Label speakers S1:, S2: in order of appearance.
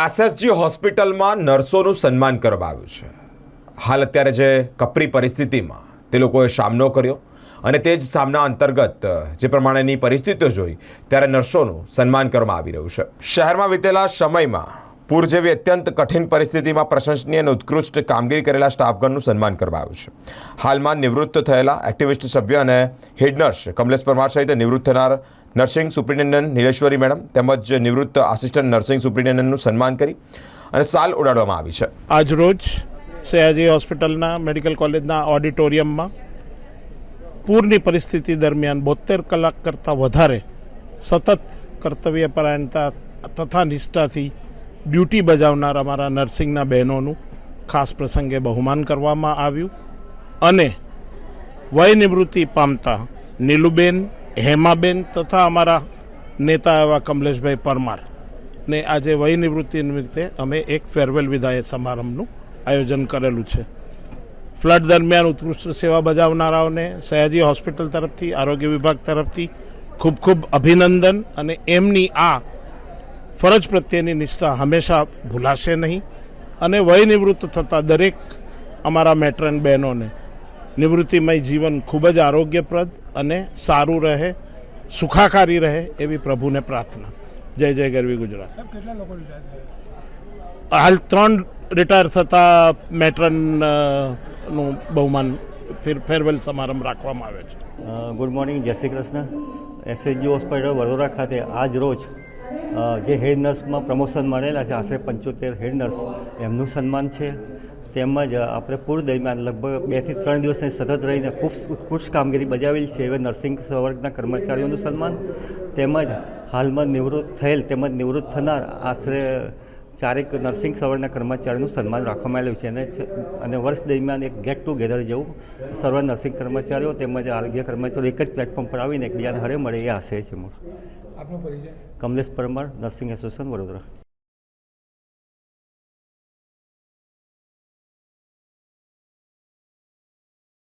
S1: SSG હોસ્પિટલમાં નર્સોનું સન્માન કરવામાં આવ્યું છે. હાલ અત્યારે જે કપરી પરિસ્થિતિમાં તે લોકોએ સામનો કર્યો અને તે જ સામના અંતર્ગત, જે પ્રમાણેની પરિસ્થિતિઓ જોઈ, ત્યારે નર્સોનું સન્માન કરવામાં આવી રહ્યું છે. શહેરમાં વીતેલા સમયમાં પૂર જેવી અત્યંત કઠિન પરિસ્થિતિમાં પ્રશંસનીય અને ઉત્કૃષ્ટ કામગીરી કરેલા સ્ટાફગણનું સન્માન કરવામાં આવ્યું છે. હાલમાં નિવૃત્ત થયેલા એક્ટિવિસ્ટ સભ્ય અને હેડ નર્સ કમલેશ પરમાર સહિત નિવૃત્ત થનાર નર્સિંગ સુપ્રિન્ટેન્ડન્ટ નીલેશ્વરી મેડમ તેમજ નિવૃત્ત આસિસ્ટન્ટ નર્સિંગ સુપ્રિન્ટેન્ડન્ટનું સન્માન કરી અને સાલ ઉડાડવામાં આવી છે.
S2: આજરોજ સયાજી હોસ્પિટલના, મેડિકલ કોલેજના ઓડિટોરિયમમાં પૂરની પરિસ્થિતિ દરમિયાન બોતેર કલાક કરતાં વધારે સતત કર્તવ્યપરાયણતા તથા નિષ્ઠાથી ડ્યુટી બજાવનાર અમારા નર્સિંગના બહેનોનું ખાસ પ્રસંગે બહુમાન કરવામાં આવ્યું. અને વય નિવૃત્તિ પામતા નીલુબેન, હેમાબેન તથા અમારા નેતા એવા કમલેશભાઈ પરમાર ને આજે વય નિવૃત્તિ નિમિત્તે અમે એક ફેરવેલ વિદાય સમારંભનું આયોજન કરેલું છે. ફ્લડ દરમિયાન ઉત્કૃષ્ટ સેવા બજાવનારાઓને સયાજી હોસ્પિટલ તરફથી, આરોગ્ય વિભાગ તરફથી ખૂબ ખૂબ અભિનંદન અને એમની આ ફરજ પ્રત્યેની નિષ્ઠા હંમેશા ભૂલાશે નહીં અને વય નિવૃત્ત થતાં દરેક અમારા મેટ્રન બહેનોને નિવૃત્તિમય જીવન ખૂબ જ આરોગ્યપ્રદ અને સારું રહે સુખાકારી રહે એવી પ્રભુને પ્રાર્થના. જય જય ગરવી ગુજરાત. હાલ ત્રણ રિટાયર થતા મેટ્રનનું બહુમાન ફેર- ફેરવેલ સમારંભ રાખવામાં આવે છે.
S3: Good morning Jai Shri Krishna. SHG hospital Vadodara ખાતે આજ રોજ જે હેડ નર્સમાં પ્રમોશન મળેલા છે, આશરે પંચોતેર હેડ નર્સ, એમનું સન્માન છે. તેમજ આપણે પૂર દરમિયાન લગભગ બેથી ત્રણ દિવસની સતત રહીને ખૂબ ઉત્કૃષ્ટ કામગીરી બજાવેલી છે, એવા નર્સિંગ વર્ગના કર્મચારીઓનું સન્માન. તેમજ હાલમાં નિવૃત્ત થયેલ તેમજ નિવૃત્ત થનાર આશરે ચારેક નર્સિંગ સવરના કર્મચારીનું સન્માન રાખવામાં આવ્યું છે. અને અને વર્ષ દરમિયાન એક ગેટ ટુગેધર જેવું સર્વ નર્સિંગ કર્મચારીઓ તેમજ આરોગ્ય કર્મચારીઓ એક જ પ્લેટફોર્મ પર આવીને એકબીજાને હળે મળે એ આશય છે
S4: આપનો પરિચય?
S3: Kamlesh Parmar nursing association Vadodara.